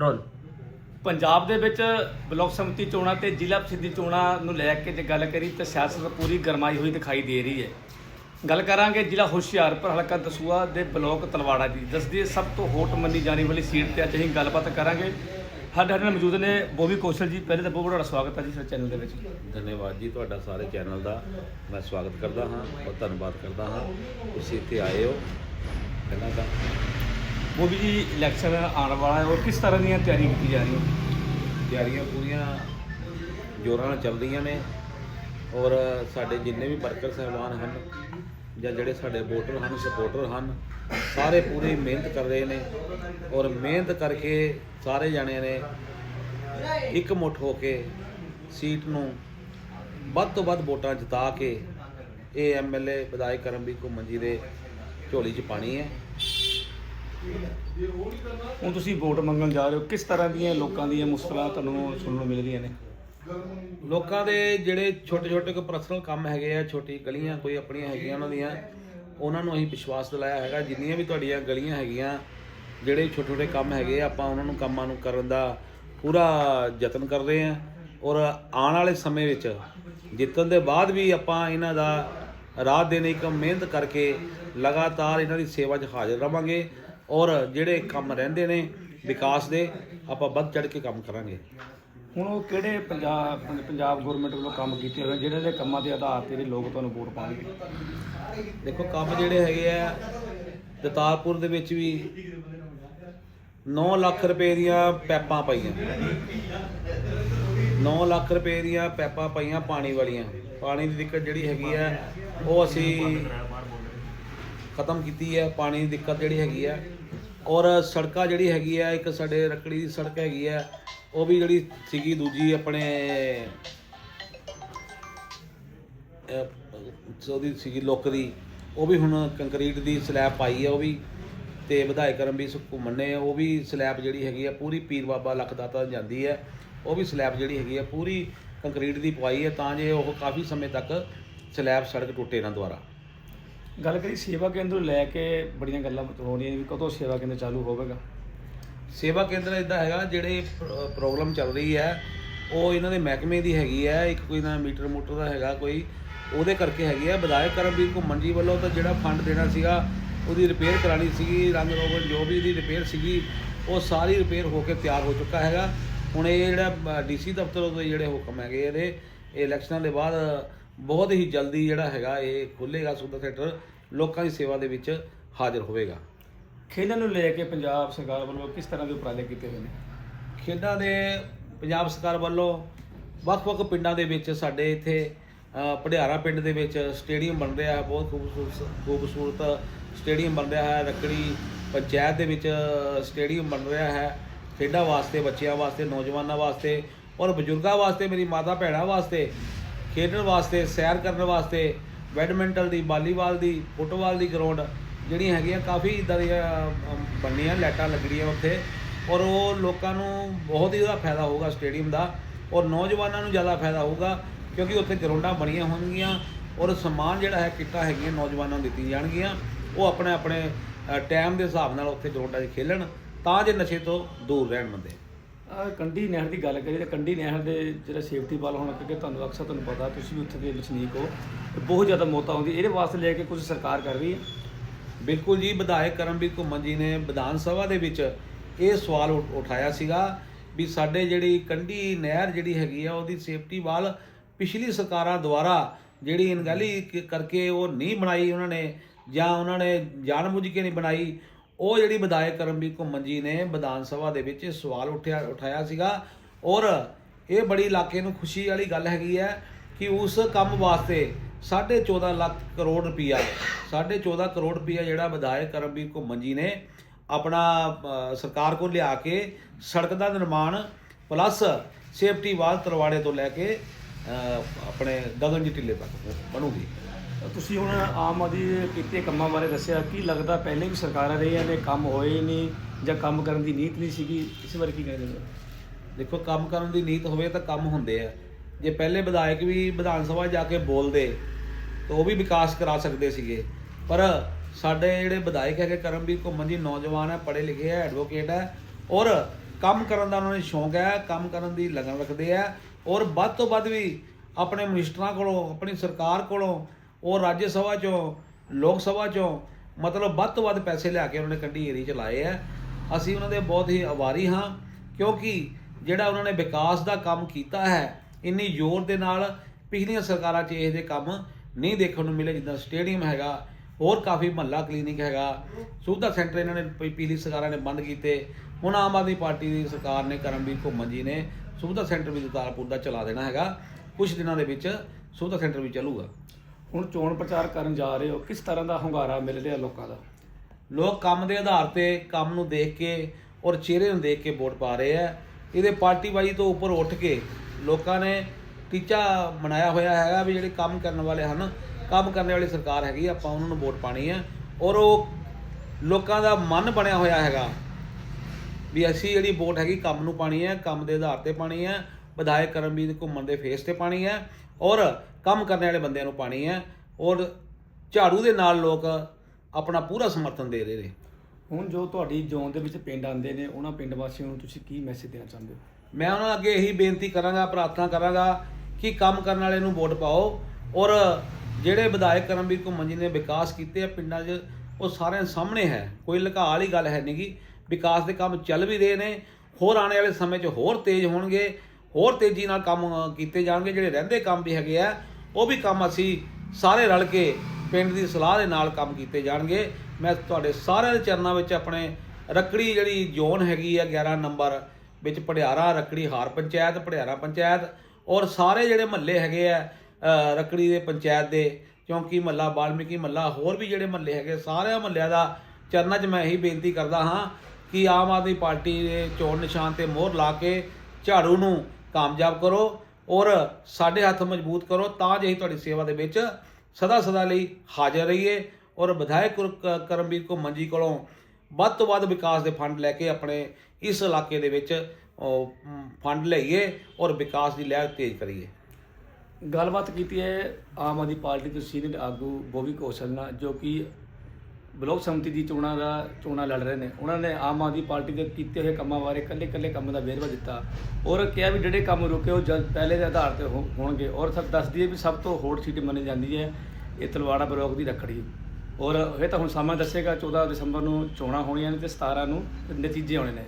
Role. Punjab ਦੇ ਵਿੱਚ block ਸਮਿਤੀ ਚੋਣਾਂ ਤੇ ਜ਼ਿਲ੍ਹਾ ਪ੍ਰੀਸ਼ਦ ਦੀ ਚੋਣਾਂ ਨੂੰ ਲੈ ਕੇ ਜੇ ਗੱਲ ਕਰੀ ਤਾਂ ਸਿਆਸਤ ਪੂਰੀ ਗਰਮਾਈ ਹੋਈ ਦਿਖਾਈ ਦੇ ਰਹੀ ਹੈ। ਗੱਲ ਕਰਾਂਗੇ ਜ਼ਿਲ੍ਹਾ ਹੁਸ਼ਿਆਰਪੁਰ ਹਲਕਾ ਦਸੂਆ ਦੇ ਬਲਾਕ ਤਲਵਾੜਾ ਦੀ। ਦੱਸਦੀ ਸਭ ਤੋਂ ਹੋਟ ਮੰਨੀ ਜਾਣੀ ਵਾਲੀ ਸੀਟ ਤੇ ਅੱਜ ਅਸੀਂ ਗੱਲਬਾਤ ਕਰਾਂਗੇ। ਸਾਡੇ ਨਾਲ ਮੌਜੂਦ ਨੇ ਬੋਬੀ ਕੌਸ਼ਲ ਜੀ ਪਹਿਲੇ ਤਾਂ ਬਹੁਤ ਬੜਾ ਸਵਾਗਤ ਹੈ ਜੀ ਸਾਡੇ ਚੈਨਲ ਦੇ ਵਿੱਚ। ਧੰਨਵਾਦ ਜੀ ਤੁਹਾਡਾ ਸਾਰੇ ਚੈਨਲ ਦਾ। ਮੈਂ ਸਵਾਗਤ ਕਰਦਾ ਹਾਂ ਔਰ ਧੰਨਵਾਦ ਕਰਦਾ ਹਾਂ। ਤੁਸੀਂ ਇੱਥੇ ਆਏ ਹੋ। ਪਹਿਲਾਂ ਤਾਂ ਬੋਬੀ ਜੀ ਇਲੈਕਸ਼ਨ ਆਉਣ ਵਾਲਾ ਹੈ। ਔਰ ਕਿਸ ਤਰ੍ਹਾਂ ਦੀਆਂ ਤਿਆਰੀਆਂ ਕੀਤੀ ਜਾ ਰਹੀਆਂ? ਤਿਆਰੀਆਂ ਪੂਰੀਆਂ ਜੋਰਾਂ ਨਾਲ ਚੱਲ ਰਹੀਆਂ ਨੇ ਔਰ ਸਾਡੇ ਜਿੰਨੇ ਵੀ ਵਰਕਰ ਸਹਿਬਾਨ ਹਨ ਜਾਂ ਜਿਹੜੇ ਸਾਡੇ ਵੋਟਰ ਹਨ ਸਪੋਰਟਰ ਹਨ, ਸਾਰੇ ਪੂਰੀ ਮਿਹਨਤ ਕਰ ਰਹੇ ਨੇ ਔਰ ਮਿਹਨਤ ਕਰਕੇ ਸਾਰੇ ਜਾਣਿਆਂ ਨੇ ਇੱਕ ਮੁੱਠ ਹੋ ਕੇ ਸੀਟ ਨੂੰ ਵੱਧ ਤੋਂ ਵੱਧ ਵੋਟਾਂ ਜਿਤਾ ਕੇ ਇਹ ਐਮਐਲਏ ਵਿਧਾਇਕ ਕਰਮਵੀਰ ਘੁੰਮਣ ਜੀ ਦੇ ਝੋਲੀ 'ਚ ਪਾਣੀ ਹੈ। ਹੁਣ ਤੁਸੀਂ ਵੋਟ ਮੰਗਣ ਜਾ ਰਹੇ ਹੋ, ਕਿਸ ਤਰ੍ਹਾਂ ਦੀਆਂ ਲੋਕਾਂ ਦੀਆਂ ਮੁਸ਼ਕਲਾਂ ਤੁਹਾਨੂੰ ਸੁਣਨ ਨੂੰ ਮਿਲ ਰਹੀਆਂ ਨੇ? ਲੋਕਾਂ ਦੇ ਜਿਹੜੇ ਛੋਟੇ ਛੋਟੇ ਕੋਈ ਪਰਸਨਲ ਕੰਮ ਹੈਗੇ ਆ, ਛੋਟੀ ਗਲੀਆਂ ਕੋਈ ਆਪਣੀਆਂ ਹੈਗੀਆਂ ਉਹਨਾਂ ਦੀਆਂ, ਉਹਨਾਂ ਨੂੰ ਅਸੀਂ ਵਿਸ਼ਵਾਸ ਦਿਲਾਇਆ ਹੈਗਾ, ਜਿੰਨੀਆਂ ਵੀ ਤੁਹਾਡੀਆਂ ਗਲੀਆਂ ਹੈਗੀਆਂ, ਜਿਹੜੇ ਛੋਟੇ ਛੋਟੇ ਕੰਮ ਹੈਗੇ ਆਪਾਂ ਉਹਨਾਂ ਨੂੰ ਕੰਮਾਂ ਨੂੰ ਕਰਨ ਦਾ ਪੂਰਾ ਯਤਨ ਕਰ ਰਹੇ ਆ ਔਰ ਆਉਣ ਵਾਲੇ ਸਮੇਂ ਵਿੱਚ ਜਿੱਤਣ ਦੇ ਬਾਅਦ ਵੀ ਆਪਾਂ ਇਹਨਾਂ ਦਾ ਰਾਤ ਦਿਨ ਇੱਕ ਮਿਹਨਤ ਕਰਕੇ ਲਗਾਤਾਰ ਇਹਨਾਂ ਦੀ ਸੇਵਾ 'ਚ ਹਾਜ਼ਰ ਰਵਾਂਗੇ। ਔਰ ਜਿਹੜੇ ਕੰਮ ਰਹਿੰਦੇ ਨੇ ਵਿਕਾਸ ਦੇ ਆਪਾਂ ਵੱਧ ਚੜ੍ਹ ਕੇ ਕੰਮ ਕਰਾਂਗੇ। ਹੁਣ ਉਹ ਕਿਹੜੇ ਪੰਜਾਬ ਪੰਜਾਬ ਗਵਰਨਮੈਂਟ ਵੱਲੋਂ ਕੰਮ ਕੀਤੇ ਹੋਏ ਜਿਹੜੇ ਦੇ ਕੰਮਾਂ ਦੇ ਆਧਾਰ ਤੇ ਲੋਕ ਤੁਹਾਨੂੰ ਵੋਟ ਪਾਉਣਗੇ ਦੇਖੋ ਕੰਮ ਜਿਹੜੇ ਹੈਗੇ ਆ ਦਤਾਰਪੁਰ ਦੇ ਵਿੱਚ ਵੀ 9 ਲੱਖ ਰੁਪਏ ਦੀਆਂ ਪੈਪਾਂ ਪਈਆਂ। 9 ਲੱਖ ਰੁਪਏ ਦੀਆਂ ਪੈਪਾਂ ਪਈਆਂ ਪਾਣੀ ਵਾਲੀਆਂ। ਪਾਣੀ ਦੀ ਦਿੱਕਤ ਜਿਹੜੀ ਹੈਗੀ ਆ ਉਹ ਅਸੀਂ ਖਤਮ ਕੀਤੀ ਹੈ, ਪਾਣੀ ਦੀ ਦਿੱਕਤ ਜਿਹੜੀ ਹੈਗੀ ਹੈ। ਔਰ ਸੜਕਾਂ ਜਿਹੜੀ ਹੈਗੀ ਹੈ, ਇੱਕ ਸਾਡੇ ਰੱਕੜੀ ਦੀ ਸੜਕ ਹੈਗੀ ਹੈ, ਉਹ ਵੀ ਜਿਹੜੀ ਸੀਗੀ ਦੂਜੀ ਆਪਣੇ ਉਹਦੀ ਸੀਗੀ ਲੁੱਕ ਦੀ, ਉਹ ਵੀ ਹੁਣ ਕੰਕਰੀਟ ਦੀ ਸਲੈਬ ਪਾਈ ਹੈ ਉਹ ਵੀ, ਤੇ ਵਿਧਾਇਕ ਕਰਮਵੀਰ ਸਿੰਘ ਘੁੰਮਣ ਨੇ, ਉਹ ਵੀ ਸਲੈਬ ਜਿਹੜੀ ਹੈਗੀ ਆ ਪੂਰੀ ਪੀਰ ਬਾਬਾ ਲਖਦਾਤਾ ਜਾਂਦੀ ਹੈ, ਉਹ ਵੀ ਸਲੈਬ ਜਿਹੜੀ ਹੈਗੀ ਆ ਪੂਰੀ ਕੰਕਰੀਟ ਦੀ ਪਵਾਈ ਹੈ, ਤਾਂ ਜੇ ਉਹ ਕਾਫੀ ਸਮੇਂ ਤੱਕ ਸਲੈਬ ਸੜਕ ਟੁੱਟੇ ਨਾ ਦੁਆਰਾ ਗੱਲ ਕਰੀ ਸੇਵਾ ਕੇਂਦਰ ਨੂੰ ਲੈ ਕੇ ਬੜੀਆਂ ਗੱਲਾਂ ਹੋ ਰਹੀਆਂ ਵੀ ਕਦੋਂ ਸੇਵਾ ਕੇਂਦਰ ਚਾਲੂ ਹੋਵੇਗਾ? ਸੇਵਾ ਕੇਂਦਰ ਇਦਾਂ ਹੈਗਾ, ਜਿਹੜੇ ਪ੍ਰੋਬਲਮ ਚੱਲ ਰਹੀ ਹੈ, ਉਹ ਇਹਨਾਂ ਦੇ ਮਹਿਕਮੇ ਦੀ ਹੈਗੀ ਹੈ, ਇੱਕ ਕੋਈ ਨਾ ਮੀਟਰ ਮੋਟਰ ਦਾ ਹੈਗਾ ਕੋਈ, ਉਹਦੇ ਕਰਕੇ ਹੈਗੀ ਹੈ। ਵਿਧਾਇਕ ਕਰਮਵੀਰ ਘੁੰਮਣ ਜੀ ਵੱਲੋਂ ਤਾਂ ਜਿਹੜਾ ਫੰਡ ਦੇਣਾ ਸੀਗਾ, ਉਹਦੀ ਰਿਪੇਅਰ ਕਰਾਣੀ ਸੀਗੀ, ਰੰਗ ਰੋਗਨ ਜੋ ਵੀ ਦੀ ਰਿਪੇਅਰ ਸੀਗੀ, ਉਹ ਸਾਰੀ ਰਿਪੇਅਰ ਹੋ ਕੇ ਤਿਆਰ ਹੋ ਚੁੱਕਾ ਹੈਗਾ। ਹੁਣ ਇਹ ਜਿਹੜਾ ਡੀਸੀ ਦਫ਼ਤਰ ਦੇ ਜਿਹੜੇ ਹੁਕਮ ਹੈਗੇ ਇਹਦੇ, ਇਹ ਇਲੈਕਸ਼ਨਾਂ ਦੇ ਬਾਅਦ ਬਹੁਤ ਹੀ ਜਲਦੀ ਜਿਹੜਾ ਹੈਗਾ, ਇਹ ਖੁੱਲੇਗਾ ਸੁਵਿਧਾ ਸੈਂਟਰ। ਲੋਕਾਂ ਦੀ ਸੇਵਾ ਦੇ ਵਿੱਚ ਹਾਜ਼ਰ ਹੋਵੇਗਾ। ਖੇਡਾਂ ਨੂੰ ਲੈ ਕੇ ਪੰਜਾਬ ਸਰਕਾਰ ਵੱਲੋਂ ਕਿਸ ਤਰ੍ਹਾਂ ਦੇ ਉਪਰਾਲੇ ਕੀਤੇ ਹੋਏ ਨੇ? ਖੇਡਾਂ ਦੇ ਪੰਜਾਬ ਸਰਕਾਰ ਵੱਲੋਂ ਵੱਖ-ਵੱਖ ਪਿੰਡਾਂ ਦੇ ਵਿੱਚ ਸਾਡੇ ਇੱਥੇ ਪੜਿਆਰਾ ਪਿੰਡ ਦੇ ਵਿੱਚ ਸਟੇਡੀਅਮ ਬਣ ਰਿਹਾ ਹੈ। ਬਹੁਤ ਖੂਬਸੂਰਤ ਖੂਬਸੂਰਤ ਸਟੇਡੀਅਮ ਬਣ ਰਿਹਾ ਹੈ। ਰੱਕੜੀ ਪੰਚਾਇਤ ਦੇ ਵਿੱਚ ਸਟੇਡੀਅਮ ਬਣ ਰਿਹਾ ਹੈ। ਖੇਡਾਂ ਵਾਸਤੇ ਬੱਚਿਆਂ ਵਾਸਤੇ ਨੌਜਵਾਨਾਂ ਵਾਸਤੇ ਔਰ ਬਜ਼ੁਰਗਾਂ ਵਾਸਤੇ ਮੇਰੀ ਮਾਤਾ ਭੈਣਾਂ ਵਾਸਤੇ ਖੇਡਣ ਵਾਸਤੇ ਸੈਰ ਕਰਨ ਵਾਸਤੇ ਬੈਡਮਿੰਟਨ ਦੀ ਵਾਲੀਬਾਲ ਦੀ ਫੁੱਟਬਾਲ ਦੀ ਗਰਾਊਂਡ ਜਿਹੜੀਆਂ ਹੈਗੀਆਂ ਕਾਫੀ ਇਦਾਂ ਦੀਆਂ ਅਮ, ਬਣਨੀਆਂ ਲਾਈਟਾਂ ਲੱਗਣੀਆਂ ਉੱਥੇ। ਔਰ ਉਹ ਲੋਕਾਂ ਨੂੰ ਬਹੁਤ ਹੀ ਉਹਦਾ ਫਾਇਦਾ ਹੋਊਗਾ ਸਟੇਡੀਅਮ ਦਾ। ਔਰ ਨੌਜਵਾਨਾਂ ਨੂੰ ਜ਼ਿਆਦਾ ਫਾਇਦਾ ਹੋਊਗਾ ਕਿਉਂਕਿ ਉੱਥੇ ਗਰਾਊਂਡਾਂ ਬਣੀਆਂ ਹੋਣਗੀਆਂ ਔਰ ਸਮਾਨ ਜਿਹੜਾ ਹੈ ਕਿੱਟਾਂ ਹੈਗੀਆਂ ਨੌਜਵਾਨਾਂ ਨੂੰ ਦਿੱਤੀਆਂ ਜਾਣਗੀਆਂ। ਉਹ ਆਪਣੇ ਆਪਣੇ ਟਾਈਮ ਦੇ ਹਿਸਾਬ ਨਾਲ ਉੱਥੇ ਗਰਾਊਂਡਾਂ 'ਚ ਖੇਲਣ ਤਾਂ ਜੇ ਨਸ਼ੇ ਤੋਂ ਦੂਰ ਰਹਿਣ ਬੰਦੇ। ਆਹ ਕੰਢੀ ਨਹਿਰ ਦੀ ਗੱਲ ਕਰੀਏ ਤਾਂ ਕੰਢੀ ਨਹਿਰ ਦੇ ਜਿਹੜਾ ਸੇਫਟੀ ਵਾਲ ਹੋਣਾ ਕਿਉਂਕਿ ਤੁਹਾਨੂੰ ਅਕਸਰ ਤੁਹਾਨੂੰ ਪਤਾ, ਤੁਸੀਂ ਵੀ ਉੱਥੇ ਦੇ ਵਸਨੀਕ ਹੋ, ਤੇ ਬਹੁਤ ਜ਼ਿਆਦਾ ਮੌਤਾਂ ਹੁੰਦੀ ਇਹਦੇ ਵਾਸਤੇ ਲੈ ਕੇ ਕੁਝ ਸਰਕਾਰ ਕਰ ਰਹੀ ਹੈ। ਬਿਲਕੁਲ ਜੀ, ਵਿਧਾਇਕ ਕਰਮਵੀਰ ਘੁੰਮਣ ਜੀ ਨੇ ਵਿਧਾਨ ਸਭਾ ਦੇ ਵਿੱਚ ਇਹ ਸਵਾਲ ਉਠ- ਉਠਾਇਆ ਸੀਗਾ ਵੀ ਸਾਡੇ ਜਿਹੜੀ ਕੰਢੀ ਨਹਿਰ ਜਿਹੜੀ ਹੈਗੀ ਆ, ਉਹਦੀ ਸੇਫਟੀ ਵਾਲ ਪਿਛਲੀ ਸਰਕਾਰਾਂ ਦੁਆਰਾ ਜਿਹੜੀ ਅਣਗਹਿਲੀ ਕ- ਕਰਕੇ ਉਹ ਨਹੀਂ ਬਣਾਈ ਉਹਨਾਂ ਨੇ ਜਾਂ ਉਹਨਾਂ ਨੇ ਜਾਣਬੁੱਝ ਕੇ ਨਹੀਂ ਬਣਾਈ ਉਹ ਜਿਹੜੀ ਵਿਧਾਇਕ ਕਰਮਵੀਰ ਘੁੰਮਣ ਜੀ ਨੇ ਵਿਧਾਨ ਸਭਾ ਦੇ ਵਿੱਚ ਇਹ ਸਵਾਲ ਉੱਠਿਆ, ਉਠਾਇਆ ਸੀਗਾ ਔਰ ਇਹ ਬੜੀ ਇਲਾਕੇ ਨੂੰ ਖੁਸ਼ੀ ਵਾਲੀ ਗੱਲ ਹੈਗੀ ਹੈ ਕਿ ਉਸ ਕੰਮ ਵਾਸਤੇ 14.5 ਲੱਖ ਕਰੋੜ ਰੁਪਈਆ 14.5 ਕਰੋੜ ਰੁਪਈਆ ਜਿਹੜਾ ਵਿਧਾਇਕ ਕਰਮਵੀਰ ਘੁੰਮਣ ਜੀ ਨੇ ਆਪਣਾ ਸਰਕਾਰ ਕੋਲ ਲਿਆ ਕੇ ਸੜਕ ਦਾ ਨਿਰਮਾਣ ਪਲੱਸ ਸੇਫਟੀ ਵਾਲ ਤਰਵਾੜੇ ਤੋਂ ਲੈ ਕੇ ਆਪਣੇ ਗਗਨ ਜੀ ਢਿੱਲੇ ਤੱਕ ਬਣੂਗੀ। ਤੁਸੀਂ ਹੁਣ ਆਮ ਆਦਮੀ ਕੀਤੇ ਕੰਮਾਂ ਬਾਰੇ ਦੱਸਿਆ, ਕੀ ਲੱਗਦਾ ਪਹਿਲੇ ਵੀ ਸਰਕਾਰਾਂ ਰਹੀਆਂ ਨੇ, ਕੰਮ ਹੋਏ ਨਹੀਂ ਜਾਂ ਕੰਮ ਕਰਨ ਦੀ ਨੀਤ ਨਹੀਂ ਸੀਗੀ? ਇਸ ਬਾਰੇ ਕੀ ਕਹਿੰਦੇ ਹੋ? ਦੇਖੋ, ਕੰਮ ਕਰਨ ਦੀ ਨੀਤ ਹੋਵੇ ਤਾਂ ਕੰਮ ਹੁੰਦੇ ਆ। ਜੇ ਪਹਿਲੇ ਵਿਧਾਇਕ ਵੀ ਵਿਧਾਨ ਸਭਾ ਜਾ ਕੇ ਬੋਲਦੇ, ਤਾਂ ਉਹ ਵੀ ਵਿਕਾਸ ਕਰਾ ਸਕਦੇ ਸੀਗੇ। ਪਰ ਸਾਡੇ ਜਿਹੜੇ ਵਿਧਾਇਕ ਹੈਗੇ, ਕਰਮਵੀਰ ਘੁੰਮਣ ਜੀ, ਨੌਜਵਾਨ ਹੈ, ਪੜ੍ਹੇ ਲਿਖੇ ਹੈ ਐਡਵੋਕੇਟ ਹੈ, ਔਰ ਕੰਮ ਕਰਨ ਦਾ ਉਹਨਾਂ ਨੂੰ ਸ਼ੌਂਕ ਹੈ, ਕੰਮ ਕਰਨ ਦੀ ਲਗਨ ਰੱਖਦੇ ਆ ਔਰ ਵੱਧ ਤੋਂ ਵੱਧ ਵੀ ਆਪਣੇ ਮਿਨਿਸਟਰਾਂ ਕੋਲੋਂ, ਆਪਣੀ ਸਰਕਾਰ ਕੋਲੋਂ ਉਹ ਰਾਜ ਸਭਾ ਚੋਂ, ਲੋਕ ਸਭਾ ਚੋਂ, ਮਤਲਬ ਵੱਧ ਤੋਂ ਵੱਧ ਪੈਸੇ ਲਿਆ ਕੇ ਉਹਨਾਂ ਨੇ ਕੰਢੀ ਏਰੀ ਚ ਲਾਏ ਆ। ਅਸੀਂ ਉਹਨਾਂ ਦੇ ਬਹੁਤ ਹੀ ਆਭਾਰੀ ਹਾਂ, ਕਿਉਂਕਿ ਜਿਹੜਾ ਉਹਨਾਂ ਨੇ ਵਿਕਾਸ ਦਾ ਕੰਮ ਕੀਤਾ ਹੈ, ਇੰਨੀ ਜ਼ੋਰ ਦੇ ਨਾਲ ਪਿਛਲੀਆਂ ਸਰਕਾਰਾਂ 'ਚ ਇਹ ਜਿਹੇ ਕੰਮ ਨਹੀਂ ਦੇਖਣ ਨੂੰ ਮਿਲੇ, ਜਿੱਦਾਂ ਸਟੇਡੀਅਮ ਹੈਗਾ, ਹੋਰ ਕਾਫੀ ਮਹੱਲਾ ਕਲੀਨਿਕ ਹੈਗਾ, ਸੁਵਿਧਾ ਸੈਂਟਰ ਇਹਨਾਂ ਨੇ ਪਿਛਲੀ ਸਰਕਾਰਾਂ ਨੇ ਬੰਦ ਕੀਤੇ। ਹੁਣ ਆਮ ਆਦਮੀ ਪਾਰਟੀ ਦੀ ਸਰਕਾਰ ਨੇ ਕਰਮਵੀਰ ਘੁੰਮਣ ਜੀ ਨੇ ਸੁਵਿਧਾ ਸੈਂਟਰ ਵੀ ਦਤਾਲਪੁਰ ਦਾ ਚਲਾ ਦੇਣਾ ਹੈਗਾ। ਕੁਝ ਦਿਨਾਂ ਦੇ ਵਿੱਚ ਸੁਵਿਧਾ ਸੈਂਟਰ ਵੀ ਚੱਲੂਗਾ। ਹੁਣ ਚੋਣ ਪ੍ਰਚਾਰ ਕਰਨ ਜਾ ਰਹੇ ਹੋ, ਕਿਸ ਤਰ੍ਹਾਂ ਦਾ ਹੁੰਗਾਰਾ ਮਿਲ ਰਿਹਾ ਲੋਕਾਂ ਦਾ? ਲੋਕ ਕੰਮ ਦੇ ਆਧਾਰ ਤੇ ਕੰਮ ਨੂੰ ਦੇਖ ਕੇ ਔਰ ਚਿਹਰੇ ਨੂੰ ਦੇਖ ਕੇ ਵੋਟ ਪਾ ਰਹੇ ਆ। ਇਹਦੇ ਪਾਰਟੀਬਾਜ਼ੀ ਤੋਂ ਉੱਪਰ ਉੱਠ ਕੇ ਲੋਕਾਂ ਨੇ ਟੀਚਾ ਬਣਾਇਆ ਹੋਇਆ ਹੈਗਾ ਵੀ ਜਿਹੜੇ ਕੰਮ ਕਰਨ ਵਾਲੇ ਹਨ, ਕੰਮ ਕਰਨ ਵਾਲੀ ਸਰਕਾਰ ਹੈਗੀ, ਆਪਾਂ ਉਹਨਾਂ ਨੂੰ ਵੋਟ ਪਾਣੀ ਹੈ ਔਰ ਉਹ ਲੋਕਾਂ ਦਾ ਮਨ ਬਣਿਆ ਹੋਇਆ ਹੈਗਾ ਵੀ ਅਸੀਂ ਜਿਹੜੀ ਵੋਟ ਹੈਗੀ, ਕੰਮ ਨੂੰ ਪਾਣੀ ਹੈ ਕੰਮ ਦੇ ਆਧਾਰ ਤੇ ਪਾਣੀ ਹੈ ਵਿਧਾਇਕ ਕਰਮਵੀਰ ਘੁੰਮਣ ਦੇ ਫੇਸ ਤੇ ਪਾਣੀ ਹੈ ਔਰ ਕੰਮ ਕਰਨ ਵਾਲੇ ਬੰਦਿਆਂ ਨੂੰ ਪਾਣੀ ਹੈ ਔਰ ਝਾੜੂ ਦੇ ਨਾਲ ਲੋਕ ਆਪਣਾ ਪੂਰਾ ਸਮਰਥਨ ਦੇ ਰਹੇ ਨੇ। ਹੁਣ ਜੋ ਤੁਹਾਡੀ ਜ਼ੋਨ ਦੇ ਵਿੱਚ ਪਿੰਡ ਆਉਂਦੇ ਨੇ ਉਹਨਾਂ ਪਿੰਡ ਵਾਸੀਆਂ ਨੂੰ ਤੁਸੀਂ ਕੀ ਮੈਸੇਜ ਦੇਣਾ ਚਾਹੁੰਦੇ ਹੋ? ਮੈਂ ਉਹਨਾਂ ਅੱਗੇ ਇਹੀ ਬੇਨਤੀ ਕਰਾਂਗਾ ਪ੍ਰਾਰਥਨਾ ਕਰਾਂਗਾ ਕਿ ਕੰਮ ਕਰਨ ਵਾਲੇ ਨੂੰ ਵੋਟ ਪਾਓ ਔਰ ਜਿਹੜੇ ਵਿਧਾਇਕ ਕਰਮਵੀਰ ਘੁੰਮਣ ਜੀ ਨੇ ਵਿਕਾਸ ਕੀਤੇ ਆ ਪਿੰਡਾਂ 'ਚ ਉਹ ਸਾਰਿਆਂ ਸਾਹਮਣੇ ਹੈ। ਕੋਈ ਲੁਕਾ ਵਾਲੀ ਗੱਲ ਹੈ ਨਹੀਂਗੀ ਵਿਕਾਸ ਦੇ ਕੰਮ ਚੱਲ ਵੀ ਰਹੇ ਨੇ। ਹੋਰ ਆਉਣ ਵਾਲੇ ਸਮੇਂ 'ਚ ਹੋਰ ਤੇਜ਼ ਹੋਣਗੇ। ਹੋਰ ਤੇਜ਼ੀ ਨਾਲ ਕੰਮ ਕੀਤੇ ਜਾਣਗੇ ਜਿਹੜੇ ਰਹਿੰਦੇ ਕੰਮ ਵੀ ਹੈਗੇ ਆ ਉਹ ਵੀ ਕੰਮ ਅਸੀਂ ਸਾਰੇ ਰਲ ਕੇ ਪਿੰਡ ਦੀ ਸਲਾਹ ਦੇ ਨਾਲ ਕੰਮ ਕੀਤੇ ਜਾਣਗੇ। ਮੈਂ ਤੁਹਾਡੇ ਸਾਰਿਆਂ ਦੇ ਚਰਨਾਂ ਵਿੱਚ ਆਪਣੇ ਰੱਕੜੀ ਜਿਹੜੀ ਜ਼ੋਨ ਹੈਗੀ ਆ 11 ਨੰਬਰ ਵਿੱਚ ਪੜਿਆਰਾ ਰੱਕੜੀ ਹਾਰ ਪੰਚਾਇਤ ਪੜਿਆਰਾ ਪੰਚਾਇਤ ਔਰ ਸਾਰੇ ਜਿਹੜੇ ਮਹੱਲੇ ਹੈਗੇ ਆ ਅ, ਦੇ ਪੰਚਾਇਤ ਦੇ ਕਿਉਂਕਿ ਮਹੱਲਾ ਬਾਲਮੀਕੀ ਮਹੱਲਾ ਹੋਰ ਵੀ ਜਿਹੜੇ ਮਹੱਲੇ ਹੈਗੇ ਸਾਰਿਆਂ ਮਹੱਲਿਆਂ ਦਾ ਚਰਨਾਂ 'ਚ ਮੈਂ ਇਹੀ ਬੇਨਤੀ ਕਰਦਾ ਹਾਂ ਕਿ ਆਮ ਆਦਮੀ ਪਾਰਟੀ ਦੇ ਚੋਣ ਨਿਸ਼ਾਨ ਤੇ ਮੋਹਰ ਲਾ ਕੇ ਝਾੜੂ ਨੂੰ ਕਾਮਯਾਬ ਕਰੋ ਔਰ ਸਾਡੇ ਹੱਥ ਮਜ਼ਬੂਤ ਕਰੋ ਤਾਂ ਜੇ ਅਸੀਂ ਤੁਹਾਡੀ ਸੇਵਾ ਦੇ ਵਿੱਚ ਸਦਾ ਸਦਾ ਲਈ ਹਾਜ਼ਰ ਰਹੀਏ ਔਰ ਵਿਧਾਇਕ ਕੁਰ- ਕ- ਕਰਮਵੀਰ ਘੁੰਮਣ ਜੀ ਕੋਲੋਂ ਵੱਧ ਤੋਂ ਵੱਧ ਵਿਕਾਸ ਦੇ ਫੰਡ ਲੈ ਕੇ ਆਪਣੇ ਇਸ ਇਲਾਕੇ ਦੇ ਵਿੱਚ ਫੰਡ ਲਈਏ ਔਰ ਵਿਕਾਸ ਦੀ ਲਹਿਰ ਤੇਜ਼ ਕਰੀਏ। ਗੱਲਬਾਤ ਕੀਤੀ ਹੈ ਆਮ ਆਦਮੀ ਪਾਰਟੀ ਦੇ ਸੀਨੀਅਰ ਆਗੂ ਬੋਬੀ ਕੌਸ਼ਲ ਨਾਲ, ਜੋ ਕਿ ਬਲਾਕ ਸੰਮਤੀ ਦੀ ਚੋਣਾਂ ਦਾ ਚੋਣਾਂ ਲੜ ਰਹੇ ਨੇ। ਉਹਨਾਂ ਨੇ ਆਮ ਆਦਮੀ ਪਾਰਟੀ ਦੇ ਕੀਤੇ ਹੋਏ ਕੰਮਾਂ ਬਾਰੇ ਕੱਲੇ ਕੱਲੇ ਕੰਮ ਦਾ ਵੇਰਵਾ ਦਿੱਤਾ ਔਰ ਕਿਹਾ ਵੀ ਜਿਹੜੇ ਕੰਮ ਰੁਕੇ ਉਹ ਜਦ ਪਹਿਲੇ ਦੇ ਆਧਾਰ ਤੇ ਹੋ- ਹੋਣਗੇ ਔਰ ਸਭ ਦੱਸਦੀ ਹੈ ਵੀ ਸਭ ਤੋਂ ਹੋਟ ਸੀਟ ਮੰਨੀ ਜਾਂਦੀ ਹੈ ਇਹ ਤਲਵਾੜਾ ਬਲਾਕ ਦੀ ਰੱਖੜੀ। ਔਰ ਇਹ ਤਾਂ ਹੁਣ ਸਮਾਂ ਦੱਸੇਗਾ 14 ਦਸੰਬਰ ਨੂੰ ਚੋਣਾਂ ਹੋਣੀਆਂ ਨੇ ਤੇ 17 ਨੂੰ ਨਤੀਜੇ ਆਉਣੇ ਨੇ।